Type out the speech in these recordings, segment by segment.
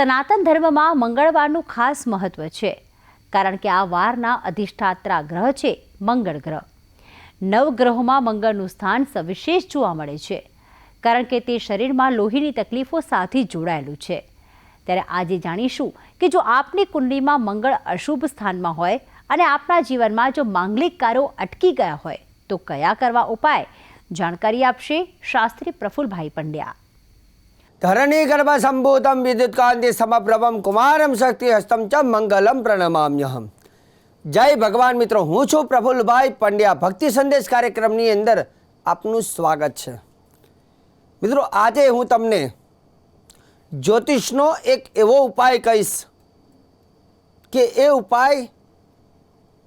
સનાતન ધર્મમાં મંગળવારનું ખાસ મહત્વ છે, કારણ કે આ વારના અધિષ્ઠાત્રા ગ્રહ છે મંગળ ગ્રહ. નવગ્રહોમાં મંગળનું સ્થાન સવિશેષ જોવા મળે છે, કારણ કે તે શરીરમાં લોહીની તકલીફો સાથે જોડાયેલું છે. ત્યારે આજે જાણીશું કે જો આપની કુંડલીમાં મંગળ અશુભ સ્થાનમાં હોય અને આપના જીવનમાં જો માંગલિક કાર્યો અટકી ગયા હોય, તો કયા કરવા ઉપાય? જાણકારી આપશે શાસ્ત્રી પ્રફુલભાઈ પંડ્યા. ધરણી ગર્ભ સંભૂતમ વિદ્યુત કાંતિ સમપ્રભમ કુમારમ શક્તિ હસ્તમ ચ મંગલમ પ્રણમામ્યહમ જય ભગવાન મિત્રો હું છું પ્રફુલભાઈ પંડ્યા ભક્તિ સંદેશ કાર્યક્રમની અંદર આપનું સ્વાગત છે મિત્રો આજે હું તમને જ્યોતિષનો એક એવો ઉપાય કહીશ કે એ ઉપાય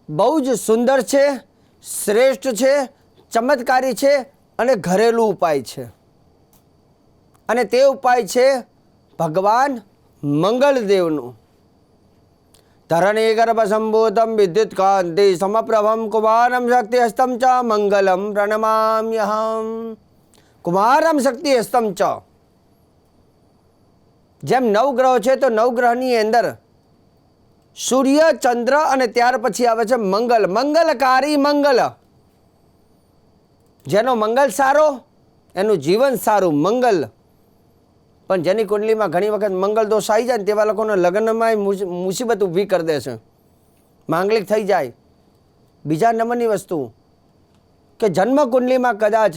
બહુ જ સુંદર છે શ્રેષ્ઠ છે ચમત્કારી છે અને ઘરેલું ઉપાય છે અને તે ઉપાય છે ભગવાન મંગળદેવનું. ધરણી ગર્ભ સંબોધમ વિદ્યુત કાંતિ સમપ્રભમ કુમારમ શક્તિ હસ્તમ ચ મંગલમ પ્રણમામ્યહમ કુમારમ શક્તિ હસ્તમ ચ. જેમ નવગ્રહ છે તો નવગ્રહની અંદર સૂર્ય, ચંદ્ર અને ત્યાર પછી આવે છે મંગલ. મંગલકારી મંગલ. જેનો મંગલ સારો, એનું જીવન સારું. મંગલ પણ જેની કુંડલીમાં ઘણી વખત મંગળ દોષ આવી જાય ને તેવા લોકોને લગ્નમાં મુસીબત ઊભી કરી દે છે. માંગલિક થઈ જાય. બીજા નંબરની વસ્તુ કે જન્મ કુંડલીમાં કદાચ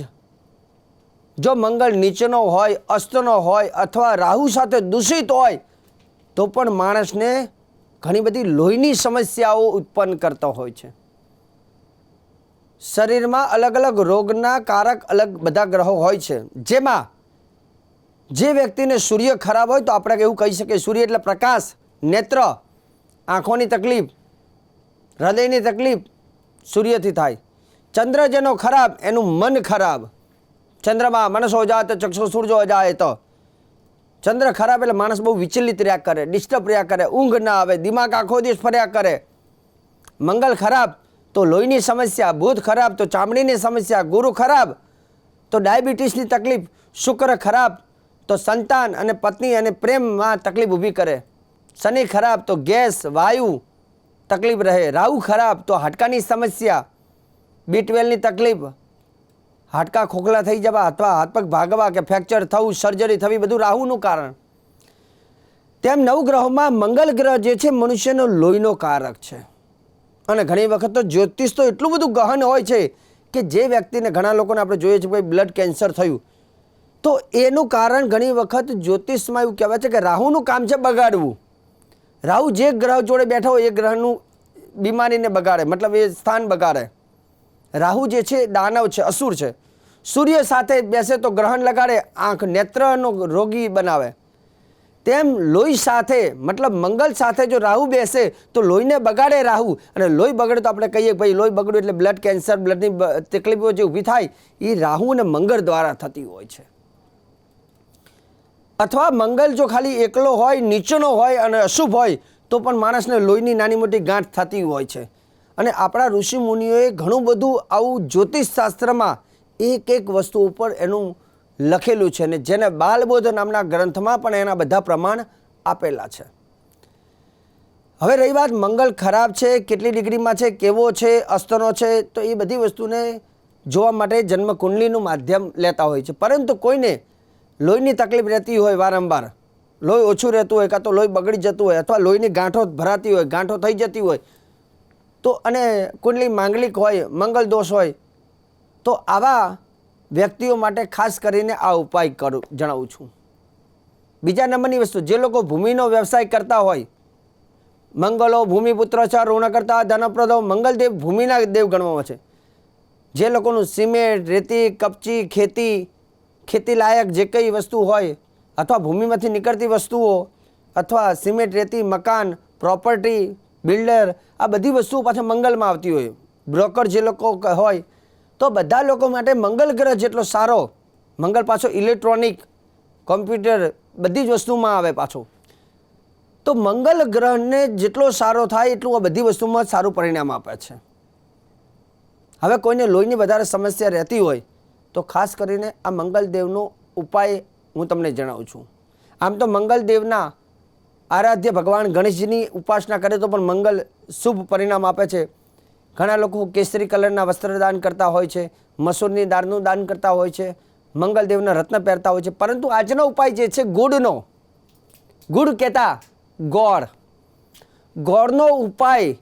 જો મંગળ નીચેનો હોય, અસ્તનો હોય અથવા રાહુ સાથે દૂષિત હોય, તો પણ માણસને ઘણી બધી લોહીની સમસ્યાઓ ઉત્પન્ન કરતો હોય છે. શરીરમાં અલગ અલગ રોગના કારક અલગ બધા ગ્રહો હોય છે. જેમાં જે વ્યક્તિને સૂર્ય ખરાબ હોય તો આપણે એવું કહી શકીએ. સૂર્ય એટલે પ્રકાશ, નેત્ર, આંખોની તકલીફ, હૃદયની તકલીફ સૂર્યથી થાય. ચંદ્ર જેનો ખરાબ, એનું મન ખરાબ. ચંદ્રમાં મનસો તો ચક્ષુ સૂરજો જાય તો. ચંદ્ર ખરાબ એટલે માણસ બહુ વિચલિત રહ્યા કરે ડિસ્ટર્બ રહ્યા કરે, ઊંઘ ના આવે, દિમાગ આખો દિવસ ફર્યા કરે. મંગલ ખરાબ, તો લોહીની સમસ્યા, બુધ ખરાબ, તો ચામડીની સમસ્યા, ગુરુ ખરાબ, તો ડાયાબિટીસની તકલીફ, શુક્ર ખરાબ તો સંતાન અને પત્ની અને પ્રેમમાં તકલીફ ઊભી કરે. શનિ ખરાબ તો ગેસ, વાયુ તકલીફ રહે. રાહુ ખરાબ તો હાડકાની સમસ્યા બી ટ્વેલ્વની તકલીફ, હાડકા ખોખલા થઈ જવા અથવા હાથ પગ ભાગવા કે ફ્રેક્ચર થવું, સર્જરી થવી, બધું રાહુનું કારણ. તેમ નવગ્રહોમાં મંગલ ગ્રહ જે છે મનુષ્યનો લોહીનો કારક છે. અને ઘણી વખત તો જ્યોતિષ તો એટલું બધું ગહન હોય છે કે જે વ્યક્તિને ઘણા લોકોને આપણે જોઈએ છીએ ભાઈ બ્લડ કેન્સર થયું. તો એનું કારણ ઘણી વખત જ્યોતિષમાં એવું કહેવાય છે કે રાહુનું કામ છે બગાડવું. રાહુ જે ગ્રહ જોડે બેઠો હોય એ ગ્રહનું બીમારીને બગાડે, મતલબ એ સ્થાન બગાડે. રાહુ જે છે દાનવ છે, અસુર છે. સૂર્ય સાથે બેસે તો ગ્રહણ લગાડે, આંખ નેત્રનો રોગી બનાવે. તેમ લોહી સાથે, મતલબ મંગલ સાથે જો રાહુ બેસે તો લોહીને બગાડે રાહુ. અને લોહી બગડે તો આપણે કહીએ ભાઈ લોહી બગડ્યું એટલે બ્લડ કેન્સર, બ્લડની તકલીફો જે ઊભી થાય એ રાહુ અને મંગળ દ્વારા થતી હોય છે. અથવા મંગલ જો ખાલી એકલો હોય, નીચેનો હોય અને અશુભ હોય, તો પણ માણસને લોહીની નાની મોટી ગાંઠ થતી હોય છે. અને આપણા ઋષિ મુનિઓએ ઘણું બધું આવું જ્યોતિષ શાસ્ત્રમાં એક એક વસ્તુ ઉપર એનું લખેલું છે અને જેને બાલબોધ નામના ગ્રંથમાં પણ એના બધા પ્રમાણ આપેલા છે. હવે રહી વાત મંગલ ખરાબ છે, કેટલી ડિગ્રીમાં છે, કેવો છે, અસ્તનો છે, તો એ બધી વસ્તુને જોવા માટે જન્મકુંડલીનું માધ્યમ લેતા હોય છે. પરંતુ કોઈને લોહીની તકલીફ રહેતી હોય વારંવાર. લોહી ઓછું રહેતું હોય કાં તો લોહી બગડી જતું હોય અથવા લોહીની ગાંઠો ભરાતી હોય, ગાંઠો થઈ જતી હોય, તો અને કુંડલી માંગલિક હોય, મંગલ દોષ હોય, તો આવા વ્યક્તિઓ માટે ખાસ કરીને આ ઉપાય કરું, જણાવું છું. બીજા નંબરની વસ્તુ, જે લોકો ભૂમિનો વ્યવસાય કરતા હોય, મંગલો, ભૂમિપુત્ર છે, ઋણ કરતા, ધનપ્રદો, મંગલદેવ ભૂમિના દેવ ગણવામાં છે. જે લોકોનું સિમેન્ટ, રેતી, કપચી, ખેતી ખેતી લાયક જે કંઈ વસ્તુ હોય અથવા ભૂમિમાંથી નીકળતી વસ્તુઓ અથવા સિમેન્ટ, રેતી, મકાન, પ્રોપર્ટી, બિલ્ડર, આ બધી વસ્તુઓ પાછા મંગલમાં આવતી હોય. બ્રોકર જે લોકો હોય, તો બધા લોકો માટે મંગલ ગ્રહ જેટલો સારો મંગળ પાછો ઇલેક્ટ્રોનિક, કોમ્પ્યુટર, બધી જ વસ્તુમાં આવે પાછો. તો મંગલ ગ્રહને જેટલો સારો થાય એટલું આ બધી વસ્તુમાં સારું પરિણામ આપે છે. હવે કોઈને લોહીની વધારે સમસ્યા રહેતી હોય તો ખાસ કરીને આ મંગલદેવનો ઉપાય હું તમને જણાવું છું. આમ તો મંગલદેવના આરાધ્ય ભગવાન ગણેશજીની ઉપાસના કરે તો પણ મંગલ શુભ પરિણામ આપે છે. ઘણા લોકો કેસરી કલરના વસ્ત્ર દાન કરતા હોય છે, મસૂરની દાળનું દાન કરતા હોય છે, મંગલદેવના રત્ન પહેરતા હોય છે. પરંતુ આજનો ઉપાય જે છે ગુડનો. ગુડ કહેતા ગોળ. ગોળનો ઉપાય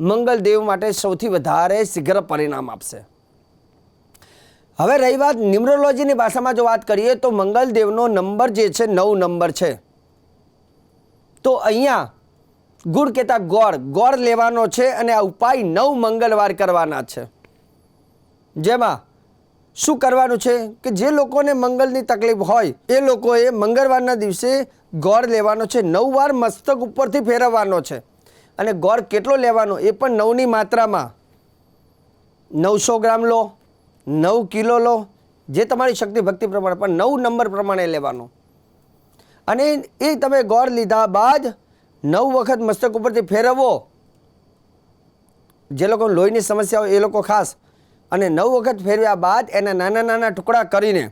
મંગલદેવ માટે સૌથી વધારે શીઘ્ર પરિણામ આપશે. હવે રહી વાત ન્યુમરોલોજીની ભાષામાં જો વાત કરીએ તો મંગલદેવનો નંબર જે છે, નવ નંબર છે. તો અહીંયા ગુડ કહેતા ગોળ ગોળ લેવાનો છે અને આ ઉપાય નવ મંગળવાર કરવાના છે. જેમાં શું કરવાનું છે કે જે લોકોને મંગળની તકલીફ હોય, એ લોકોએ મંગળવારના દિવસે ગોળ લેવાનો છે. નવ વાર મસ્તક ઉપરથી ફેરવવાનો છે. અને ગોળ કેટલો લેવાનો? એ પણ નવની માત્રામાં. નવસો ગ્રામ લો. નવ કિલો લો. જે તમારી શક્તિ ભક્તિ પ્રમાણે, પણ નવ નંબર પ્રમાણે લેવાનો. અને એ તમે ગોળ લીધા બાદ નવ વખત મસ્તક ઉપરથી ફેરવવો. જે લોકો લોહીની સમસ્યા હોય એ લોકો ખાસ. અને નવ વખત ફેરવ્યા બાદ એના નાના નાના ટુકડા કરીને,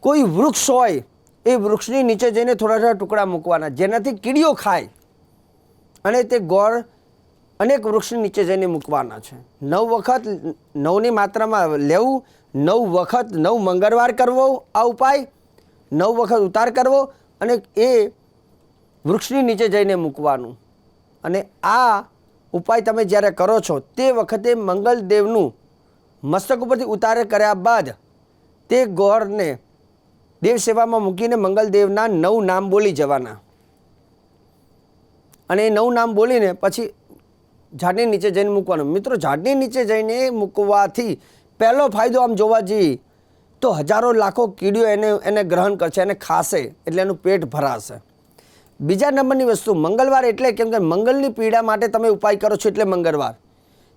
કોઈ વૃક્ષ હોય, એ વૃક્ષની નીચે જઈને થોડા થોડા ટુકડા મૂકવાના, જેનાથી કીડીઓ ખાય. અને તે ગોળ અનેક વૃક્ષ નીચે જઈને મૂકવાના છે. નવ વખત નવની માત્રામાં લેવું, નવ વખત નવ મંગળવાર કરવો, આ ઉપાય, નવ વખત ઉતાર કરવો અને એ વૃક્ષની નીચે જઈને મૂકવાનું. અને આ ઉપાય તમે જ્યારે કરો છો, તે વખતે મંગલદેવનું મસ્તક ઉપરથી ઉતાર કર્યા બાદ તે ગોળને દેવ સેવામાં મૂકીને મંગલદેવના નવ નામ બોલી જવાના. અને એ નવ નામ બોલીને પછી ઝાડની નીચે જઈને મૂકવાનું. મિત્રો, ઝાડની નીચે જઈને મૂકવાથી પહેલો ફાયદો આમ જોવા જઈએ તો હજારો લાખો કીડીઓ એને એને ગ્રહણ કરશે એને ખાશે એટલે એનું પેટ ભરાશે. બીજા નંબરની વસ્તુ, મંગળવાર એટલે કેમ કે મંગળની પીડા માટે તમે ઉપાય કરો છો એટલે મંગળવાર.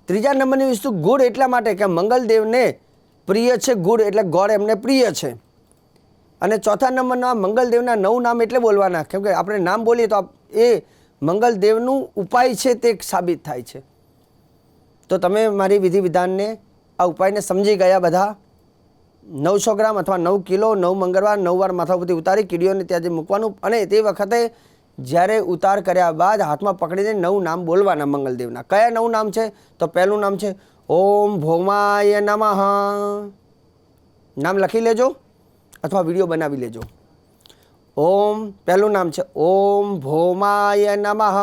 ત્રીજા નંબરની વસ્તુ ગુડ એટલા માટે કે મંગલદેવને પ્રિય છે ગુડ એટલે ગોળ એમને પ્રિય છે. અને ચોથા નંબરના મંગલદેવના નવ નામ એટલે બોલવાના. કેમ કે આપણે નામ બોલીએ તો એ મંગલદેવનું ઉપાય છે તે સાબિત થાય છે. તો તમે મારી વિધિ વિધાનને આ ઉપાયને સમજી ગયા બધા? નવસો ગ્રામ અથવા નવ કિલો નવ મંગળવાર નવ વાર ઉપરથી ઉતારી કીડીઓને ત્યાં મૂકવાનું અને તે વખતે જ્યારે ઉતાર કર્યા બાદ હાથમાં પકડીને નવ નામ બોલવાના મંગલદેવના. કયા નવ નામ છે? તો પહેલું નામ છે ઓમ ભોમાય નમઃ. નામ લખી લેજો અથવા વીડિયો બનાવી લેજો. ઓમ, પહેલું નામ છે ઓમ ભૌમાય નમઃ.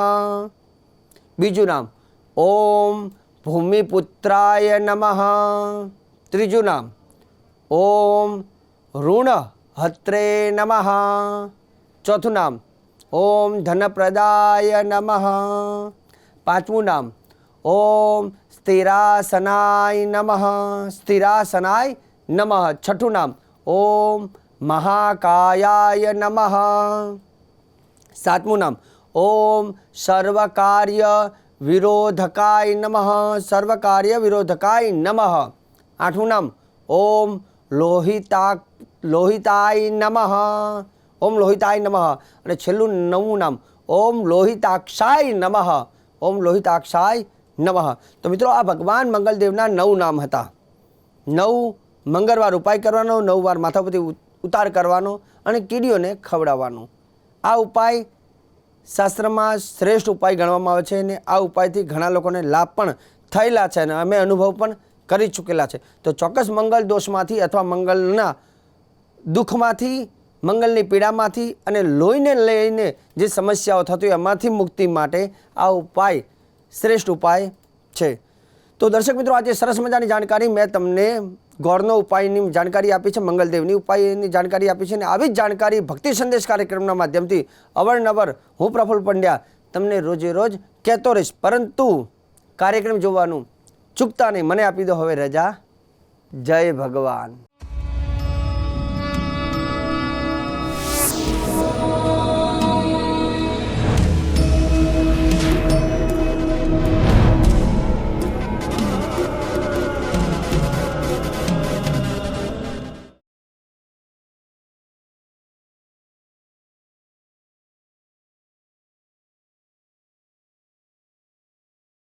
બીજું નામ ઓમ ભૂમિપુત્રાય નમઃ. ત્રીજું નામ ઓમ ઋણ હત્રે નમઃ. ચોથું નામ ઓમ ધનપ્રદાય નમઃ. પાંચમું નામ ઓમ સ્થિરાસનાય નમઃ. સ્થિરાસનાય નમઃ. છઠ્ઠું નામ ઓમ મહાકાયાય નમઃ. સાતમું નામ. ઓમ સર્વકાર્ય વિરોધકાય નમઃ. સર્વકાર્ય વિરોધકાય નમઃ. આઠમું નામ. ઓમ લોહિતા લોહિતાય નમઃ. ઓમ લોહિતાય નમઃ. અને છેલ્લું નવમું નામ. ઓમ લોહિતાક્ષાય નમઃ. ઓમ લોહિતાક્ષાય નમઃ. તો મિત્રો, આ ભગવાન મંગલદેવના નવ નામ હતા. નવ મંગળવાર ઉપાય કરવાનો, નવ વાર માથા પરથી ઉ- ઉતાર કરવાનો અને કીડીઓને ખવડાવવાનો. આ ઉપાય શાસ્ત્રમાં શ્રેષ્ઠ ઉપાય ગણવામાં આવે છે અને આ ઉપાયથી ઘણા લોકોને લાભ પણ થયેલા છે અને અમે અનુભવ પણ કરી ચૂકેલા છે. તો ચોક્કસ મંગલ દોષમાંથી અથવા મંગલના દુઃખમાંથી, મંગલની પીડામાંથી અને લોહીને લઈને જે સમસ્યાઓ થતી હોય એમાંથી મુક્તિ માટે આ ઉપાય શ્રેષ્ઠ ઉપાય છે. તો દર્શક મિત્રો, આજે સરસ મજાની જાણકારી મેં તમને ગોળનો ઉપાયની જાણકારી આપી છે, મંગલદેવની ઉપાયની જાણકારી આપી છે અને આવી જ જાણકારી ભક્તિ સંદેશ કાર્યક્રમના માધ્યમથી અવારનવાર હું પ્રફુલ્લ પંડ્યા તમને રોજે રોજ કહેતો રહીશ. પરંતુ કાર્યક્રમ જોવાનું ચૂકતા નહીં. મને આપી દો હવે રજા. જય ભગવાન.